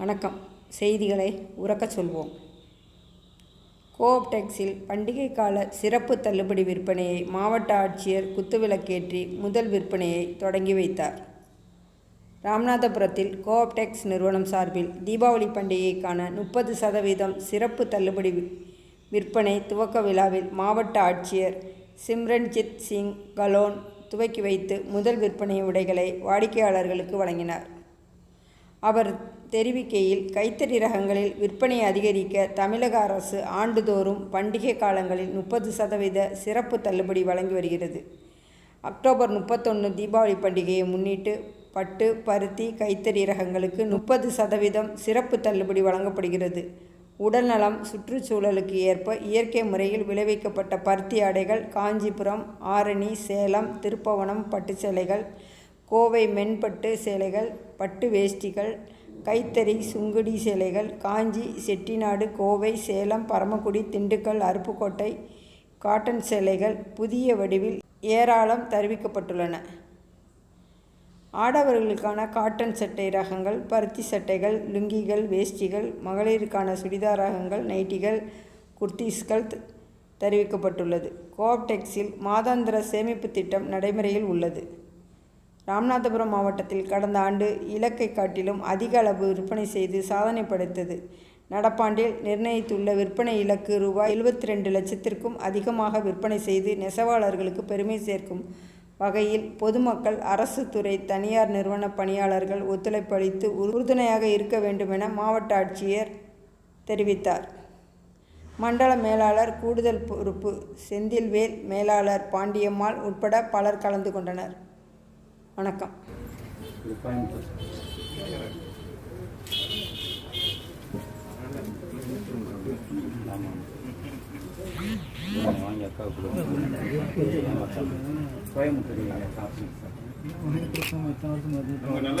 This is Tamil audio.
வணக்கம். செய்திகளை உறக்கச் சொல்வோம். கோஆப்டெக்ஸில் பண்டிகை கால சிறப்பு தள்ளுபடி விற்பனையை மாவட்ட ஆட்சியர் குத்துவிளக்கேற்றி முதல் விற்பனையை தொடங்கி வைத்தார். ராமநாதபுரத்தில் கோஆப்டெக்ஸ் நிறுவனம் சார்பில் தீபாவளி பண்டிகைக்கான முப்பது சதவீதம் சிறப்பு தள்ளுபடி விற்பனை துவக்க விழாவில் மாவட்ட ஆட்சியர் சிம்ரன்ஜித் சிங் கலோன் துவக்கி வைத்து முதல் விற்பனை உடைகளை வாடிக்கையாளர்களுக்கு வழங்கினார். அவர் தெரிவிக்கையில் கைத்தறி ரகங்களில் விற்பனை அதிகரிக்க தமிழக அரசு ஆண்டுதோறும் பண்டிகை காலங்களில் முப்பது சதவீத சிறப்பு தள்ளுபடி வழங்கி வருகிறது. அக்டோபர் முப்பத்தொன்று தீபாவளி பண்டிகையை முன்னிட்டு பட்டு பருத்தி கைத்தறி ரகங்களுக்கு முப்பது சதவீதம் சிறப்பு தள்ளுபடி வழங்கப்படுகிறது. உடல்நலம் சுற்றுச்சூழலுக்கு ஏற்ப இயற்கை முறையில் விளைவிக்கப்பட்ட பருத்தி ஆடைகள் காஞ்சிபுரம் ஆரணி சேலம் திருப்பவனம் பட்டு சேலைகள் கோவை மென்பட்டு சேலைகள் பட்டு வேஷ்டிகள் கைத்தறி சுங்குடி சேலைகள் காஞ்சி செட்டிநாடு கோவை சேலம் பரமக்குடி திண்டுக்கல் அருப்புக்கோட்டை காட்டன் சேலைகள் புதிய வடிவில் ஏராளம் தெரிவிக்கப்பட்டுள்ளன. ஆடவர்களுக்கான காட்டன் சட்டை ரகங்கள் பருத்தி சட்டைகள் லுங்கிகள் வேஷ்டிகள் மகளிருக்கான சுடிதார் ரகங்கள் நைட்டிகள் குர்த்தீஸ்கள் தெரிவிக்கப்பட்டுள்ளது. கோஆப்டெக்ஸில் மாதாந்திர சேமிப்பு திட்டம் நடைமுறையில் உள்ளது. ராமநாதபுரம் மாவட்டத்தில் கடந்த ஆண்டு இலக்கை காட்டிலும் அதிக அளவு விற்பனை செய்து சாதனை படைத்தது. நடப்பாண்டில் நிர்ணயித்துள்ள விற்பனை இலக்கு ரூபாய் எழுபத்தி ரெண்டு லட்சத்திற்கும் அதிகமாக விற்பனை செய்து நெசவாளர்களுக்கு பெருமை சேர்க்கும் வகையில் பொதுமக்கள் அரசு துறை தனியார் நிறுவன பணியாளர்கள் ஒத்துழைப்பு அளித்து உறுதுணையாக இருக்க வேண்டுமென மாவட்ட ஆட்சியர் தெரிவித்தார். மண்டல மேலாளர் கூடுதல் பொறுப்பு செந்தில்வேல் மேலாளர் பாண்டியம்மாள் உட்பட பலர் கலந்து கொண்டனர். வணக்கம். இது கோயம்புத்தூர் வாங்கி அக்காவுக்கு கோயம்புத்தூர் சாப்பிடுங்க சார் உங்க நல்ல